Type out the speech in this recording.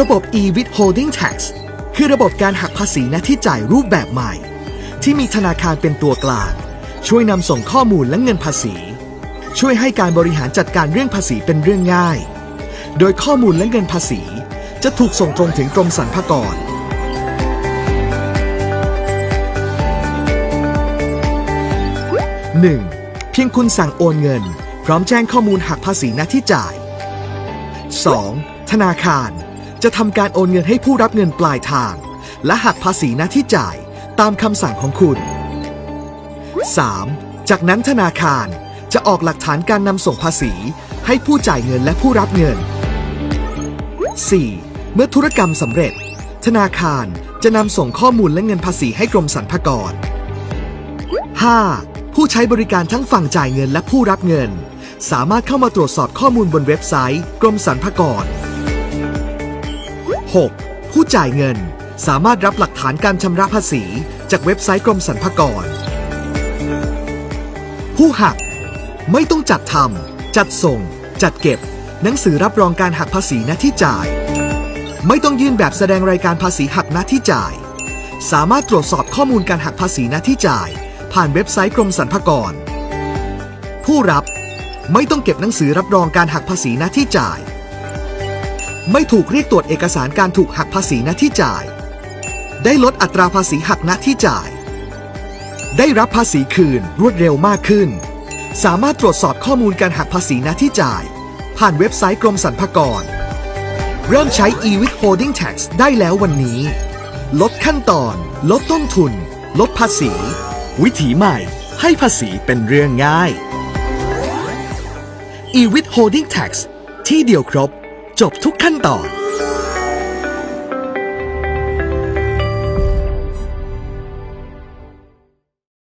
ระบบ e-withholding tax คือระบบการหักภาษีหน้าที่จ่ายรูปแบบใหม่ ที่มีธนาคารเป็นตัวกลาง ช่วยนำส่งข้อมูลและเงินภาษี ช่วยให้การบริหารจัดการเรื่องภาษีเป็นเรื่องง่าย โดยข้อมูลและเงินภาษี จะถูกส่งตรงถึงกรมสรรพากร 1. เพียงคุณสั่งโอนเงิน พร้อมแจ้งข้อมูลหักภาษีหน้าที่จ่าย 2. ธนาคาร จะทำการโอนเงินให้ผู้รับเงินปลายทาง และหักภาษีหน้าที่จ่ายตามคำสั่งของคุณ 3. จากนั้นธนาคารจะออกหลักฐานการนำส่งภาษี ให้ผู้จ่ายเงินและผู้รับเงิน 4. เมื่อธุรกรรมสำเร็จ ธนาคารจะนำส่งข้อมูลและเงินภาษีให้กรมสรรพากร 5. ผู้ใช้บริการทั้งฝั่งจ่ายเงินและผู้รับเงิน สามารถเข้ามาตรวจสอบข้อมูลบนเว็บไซต์ กรมสรรพากร 6. ผู้จ่ายเงิน สามารถรับหลักฐานการชำระภาษี จากเว็บไซต์กรมสรรพากร ผู้หัก ไม่ต้องจัดทำจัดส่ง จัดเก็บ หนังสือรับรองการหักภาษีหน้าที่จ่าย ไม่ต้องยื่นแบบแสดงรายการภาษีหักหน้าที่จ่าย สามารถตรวจสอบข้อมูลการหักภาษีหน้าที่จ่าย ผ่านเว็บไซต์กรมสรรพากร ผู้รับ ไม่ต้องเก็บหนังสือรับรองการหักภาษีหน้าที่จ่าย ไม่ถูกเรียกตรวจเอกสารการถูกหักภาษีหน้าที่จ่าย ได้ลดอัตราภาษีหักหน้าที่จ่าย ได้รับภาษีคืนรวดเร็วมากขึ้น สามารถตรวจสอบข้อมูลการหักภาษีหน้าที่จ่าย ผ่านเว็บไซต์กรมสรรพากร เริ่มใช้ e-withholding tax ได้แล้ววันนี้ ลดขั้นตอน ลดต้นทุน ลดภาษี วิถีใหม่ ให้ภาษีเป็นเรื่องง่าย e-withholding tax ที่เดียวครบ จบทุกขั้นตอน